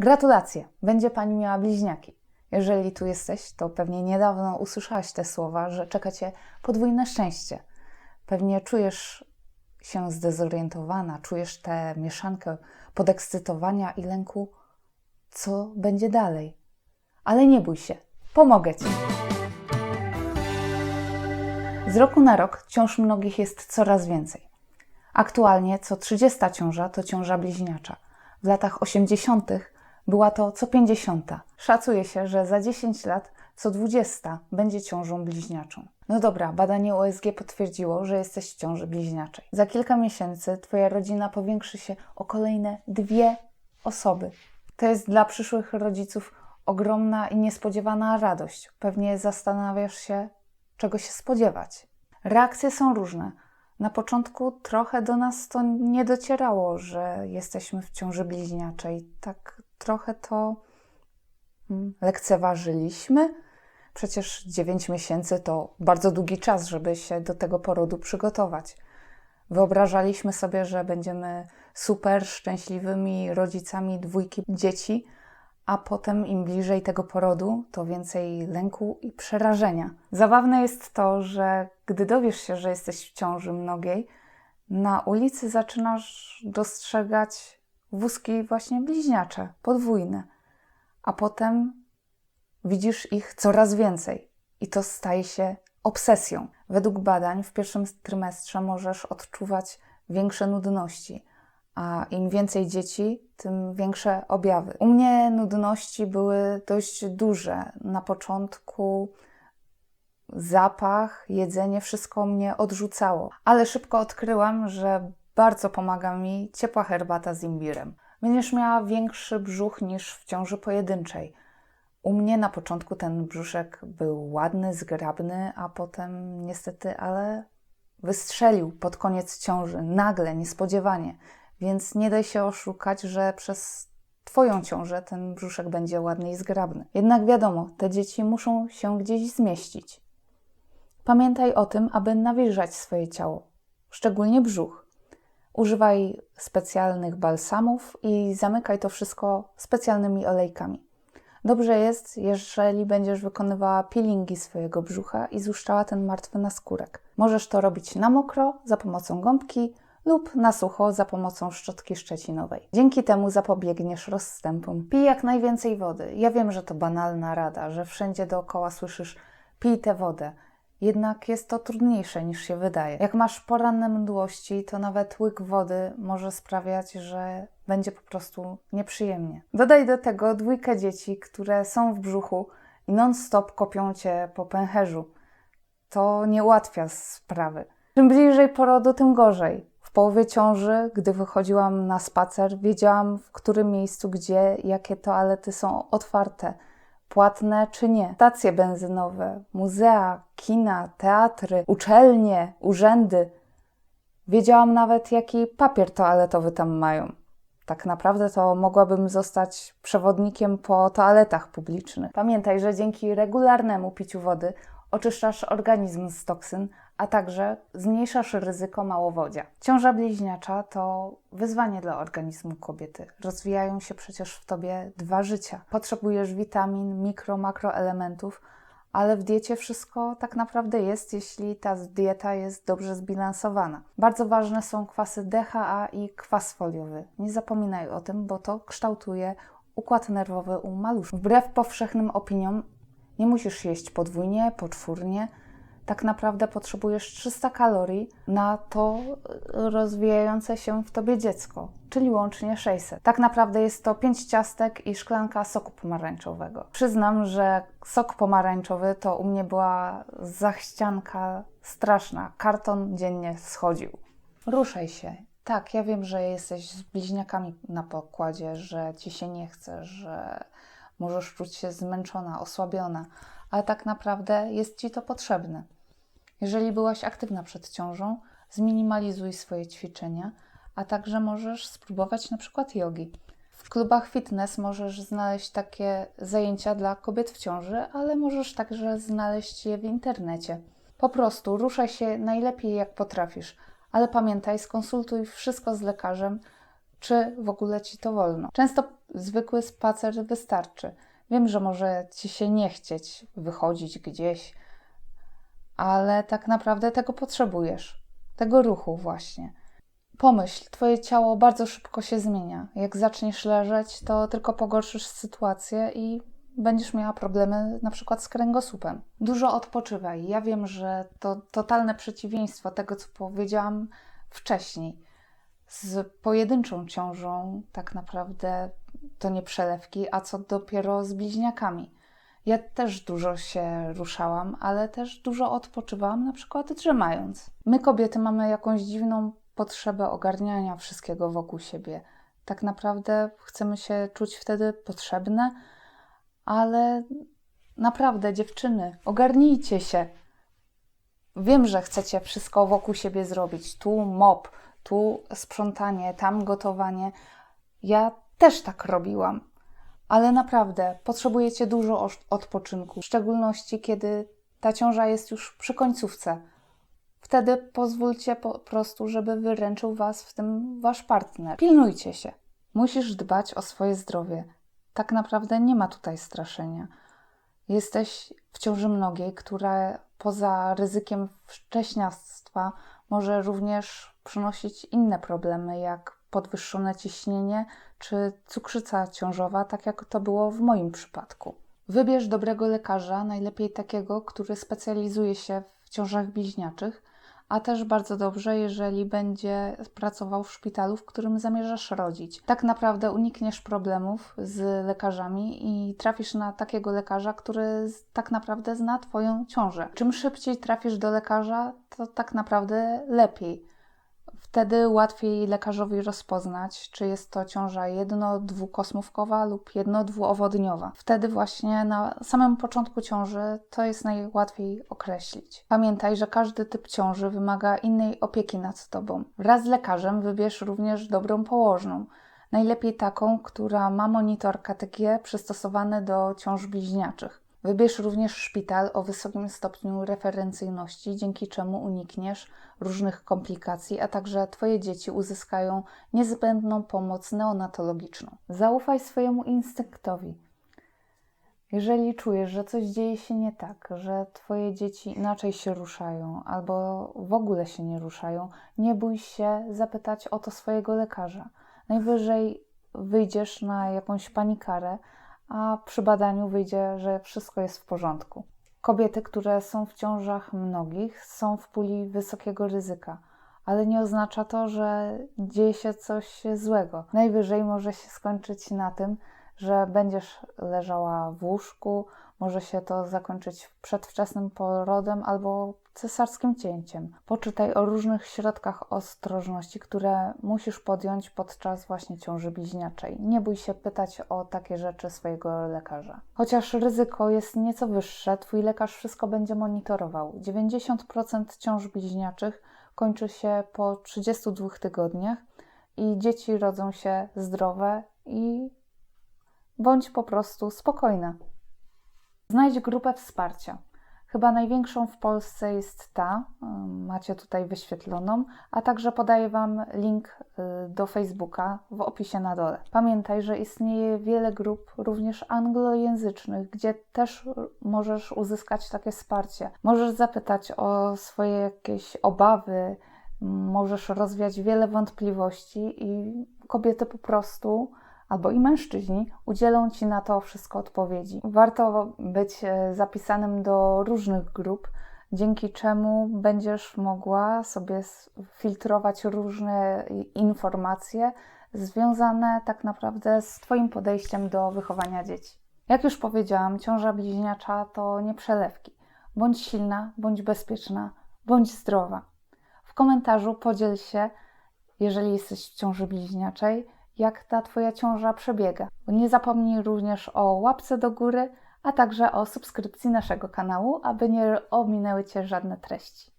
Gratulacje, będzie pani miała bliźniaki. Jeżeli tu jesteś, to pewnie niedawno usłyszałaś te słowa, że czeka cię podwójne szczęście. Pewnie czujesz się zdezorientowana, czujesz tę mieszankę podekscytowania i lęku, co będzie dalej. Ale nie bój się, pomogę ci. Z roku na rok ciąż mnogich jest coraz więcej. Aktualnie co 30 ciąża to ciąża bliźniacza. W latach 80. była to co 50. Szacuje się, że za 10 lat co 20 będzie ciążą bliźniaczą. No dobra, badanie USG potwierdziło, że jesteś w ciąży bliźniaczej. Za kilka miesięcy Twoja rodzina powiększy się o kolejne dwie osoby. To jest dla przyszłych rodziców ogromna i niespodziewana radość. Pewnie zastanawiasz się, czego się spodziewać. Reakcje są różne. Na początku trochę do nas to nie docierało, że jesteśmy w ciąży bliźniaczej. Tak trochę to mm, lekceważyliśmy. Przecież 9 miesięcy to bardzo długi czas, żeby się do tego porodu przygotować. Wyobrażaliśmy sobie, że będziemy super szczęśliwymi rodzicami dwójki dzieci, a potem im bliżej tego porodu, to więcej lęku i przerażenia. Zabawne jest to, że gdy dowiesz się, że jesteś w ciąży mnogiej, na ulicy zaczynasz dostrzegać wózki właśnie bliźniacze, podwójne, a potem widzisz ich coraz więcej i to staje się obsesją. Według badań w pierwszym trymestrze możesz odczuwać większe nudności, a im więcej dzieci, tym większe objawy. U mnie nudności były dość duże. Na początku zapach, jedzenie, wszystko mnie odrzucało, ale szybko odkryłam, że bardzo pomaga mi ciepła herbata z imbirem. Będziesz miała większy brzuch niż w ciąży pojedynczej. U mnie na początku ten brzuszek był ładny, zgrabny, a potem niestety, ale wystrzelił pod koniec ciąży, nagle, niespodziewanie. Więc nie daj się oszukać, że przez Twoją ciążę ten brzuszek będzie ładny i zgrabny. Jednak wiadomo, te dzieci muszą się gdzieś zmieścić. Pamiętaj o tym, aby nawilżać swoje ciało, szczególnie brzuch. Używaj specjalnych balsamów i zamykaj to wszystko specjalnymi olejkami. Dobrze jest, jeżeli będziesz wykonywała peelingi swojego brzucha i złuszczała ten martwy naskórek. Możesz to robić na mokro, za pomocą gąbki lub na sucho za pomocą szczotki szczecinowej. Dzięki temu zapobiegniesz rozstępom. Pij jak najwięcej wody. Ja wiem, że to banalna rada, że wszędzie dookoła słyszysz pij tę wodę. Jednak jest to trudniejsze niż się wydaje. Jak masz poranne mdłości, to nawet łyk wody może sprawiać, że będzie po prostu nieprzyjemnie. Dodaj do tego dwójkę dzieci, które są w brzuchu i non-stop kopią cię po pęcherzu. To nie ułatwia sprawy. Czym bliżej porodu, tym gorzej. W połowie ciąży, gdy wychodziłam na spacer, wiedziałam w którym miejscu, gdzie, jakie toalety są otwarte, płatne czy nie. Stacje benzynowe, muzea, kina, teatry, uczelnie, urzędy. Wiedziałam nawet, jaki papier toaletowy tam mają. Tak naprawdę to mogłabym zostać przewodnikiem po toaletach publicznych. Pamiętaj, że dzięki regularnemu piciu wody oczyszczasz organizm z toksyn, a także zmniejszasz ryzyko małowodzia. Ciąża bliźniacza to wyzwanie dla organizmu kobiety. Rozwijają się przecież w tobie dwa życia. Potrzebujesz witamin, mikro, makroelementów, ale w diecie wszystko tak naprawdę jest, jeśli ta dieta jest dobrze zbilansowana. Bardzo ważne są kwasy DHA i kwas foliowy. Nie zapominaj o tym, bo to kształtuje układ nerwowy u maluszków. Wbrew powszechnym opiniom, nie musisz jeść podwójnie, poczwórnie. Tak naprawdę potrzebujesz 300 kalorii na to rozwijające się w tobie dziecko, czyli łącznie 600. Tak naprawdę jest to 5 ciastek i szklanka soku pomarańczowego. Przyznam, że sok pomarańczowy to u mnie była zachścianka straszna. Karton dziennie schodził. Ruszaj się. Tak, ja wiem, że jesteś z bliźniakami na pokładzie, że ci się nie chce, że możesz czuć się zmęczona, osłabiona, ale tak naprawdę jest ci to potrzebne. Jeżeli byłaś aktywna przed ciążą, zminimalizuj swoje ćwiczenia, a także możesz spróbować na przykład jogi. W klubach fitness możesz znaleźć takie zajęcia dla kobiet w ciąży, ale możesz także znaleźć je w internecie. Po prostu ruszaj się najlepiej jak potrafisz, ale pamiętaj, skonsultuj wszystko z lekarzem, czy w ogóle ci to wolno. Często zwykły spacer wystarczy. Wiem, że może ci się nie chcieć wychodzić gdzieś, ale tak naprawdę tego potrzebujesz. Tego ruchu, właśnie. Pomyśl, twoje ciało bardzo szybko się zmienia. Jak zaczniesz leżeć, to tylko pogorszysz sytuację i będziesz miała problemy na przykład z kręgosłupem. Dużo odpoczywaj. Ja wiem, że to totalne przeciwieństwo tego, co powiedziałam wcześniej. Z pojedynczą ciążą tak naprawdę to nie przelewki, a co dopiero z bliźniakami. Ja też dużo się ruszałam, ale też dużo odpoczywałam, na przykład drzemając. My kobiety mamy jakąś dziwną potrzebę ogarniania wszystkiego wokół siebie. Tak naprawdę chcemy się czuć wtedy potrzebne, ale naprawdę, dziewczyny, ogarnijcie się. Wiem, że chcecie wszystko wokół siebie zrobić. Tu mop, tu sprzątanie, tam gotowanie. Ja też tak robiłam, ale naprawdę potrzebujecie dużo odpoczynku, w szczególności kiedy ta ciąża jest już przy końcówce. Wtedy pozwólcie po prostu, żeby wyręczył Was w tym Wasz partner. Pilnujcie się. Musisz dbać o swoje zdrowie. Tak naprawdę nie ma tutaj straszenia. Jesteś w ciąży mnogiej, która poza ryzykiem wcześniactwa może również przynosić inne problemy, jak podwyższone ciśnienie czy cukrzyca ciążowa, tak jak to było w moim przypadku. Wybierz dobrego lekarza, najlepiej takiego, który specjalizuje się w ciążach bliźniaczych, a też bardzo dobrze, jeżeli będzie pracował w szpitalu, w którym zamierzasz rodzić. Tak naprawdę unikniesz problemów z lekarzami i trafisz na takiego lekarza, który tak naprawdę zna Twoją ciążę. Czym szybciej trafisz do lekarza, to tak naprawdę lepiej. Wtedy łatwiej lekarzowi rozpoznać, czy jest to ciąża jedno-dwukosmówkowa lub jedno-dwuowodniowa. Wtedy właśnie na samym początku ciąży to jest najłatwiej określić. Pamiętaj, że każdy typ ciąży wymaga innej opieki nad tobą. Wraz z lekarzem wybierz również dobrą położną. Najlepiej taką, która ma monitor KTG przystosowany do ciąż bliźniaczych. Wybierz również szpital o wysokim stopniu referencyjności, dzięki czemu unikniesz różnych komplikacji, a także Twoje dzieci uzyskają niezbędną pomoc neonatologiczną. Zaufaj swojemu instynktowi. Jeżeli czujesz, że coś dzieje się nie tak, że Twoje dzieci inaczej się ruszają albo w ogóle się nie ruszają, nie bój się zapytać o to swojego lekarza. Najwyżej wyjdziesz na jakąś panikarę, a przy badaniu wyjdzie, że wszystko jest w porządku. Kobiety, które są w ciążach mnogich, są w puli wysokiego ryzyka, ale nie oznacza to, że dzieje się coś złego. Najwyżej może się skończyć na tym, że będziesz leżała w łóżku, może się to zakończyć przedwczesnym porodem albo cesarskim cięciem. Poczytaj o różnych środkach ostrożności, które musisz podjąć podczas właśnie ciąży bliźniaczej. Nie bój się pytać o takie rzeczy swojego lekarza. Chociaż ryzyko jest nieco wyższe, twój lekarz wszystko będzie monitorował. 90% ciąż bliźniaczych kończy się po 32 tygodniach i dzieci rodzą się zdrowe i bądź po prostu spokojna. Znajdź grupę wsparcia. Chyba największą w Polsce jest ta, macie tutaj wyświetloną, a także podaję Wam link y, do Facebooka w opisie na dole. Pamiętaj, że istnieje wiele grup, również anglojęzycznych, gdzie też możesz uzyskać takie wsparcie. Możesz zapytać o swoje jakieś obawy, możesz rozwiać wiele wątpliwości i kobiety po prostu albo i mężczyźni udzielą Ci na to wszystko odpowiedzi. Warto być e, zapisanym do różnych grup, dzięki czemu będziesz mogła sobie filtrować różne informacje związane tak naprawdę z Twoim podejściem do wychowania dzieci. Jak już powiedziałam, ciąża bliźniacza to nie przelewki. Bądź silna, bądź bezpieczna, bądź zdrowa. W komentarzu podziel się, jeżeli jesteś w ciąży bliźniaczej, jak ta Twoja ciąża przebiega. Nie zapomnij również o łapce do góry, a także o subskrypcji naszego kanału, aby nie ominęły Cię żadne treści.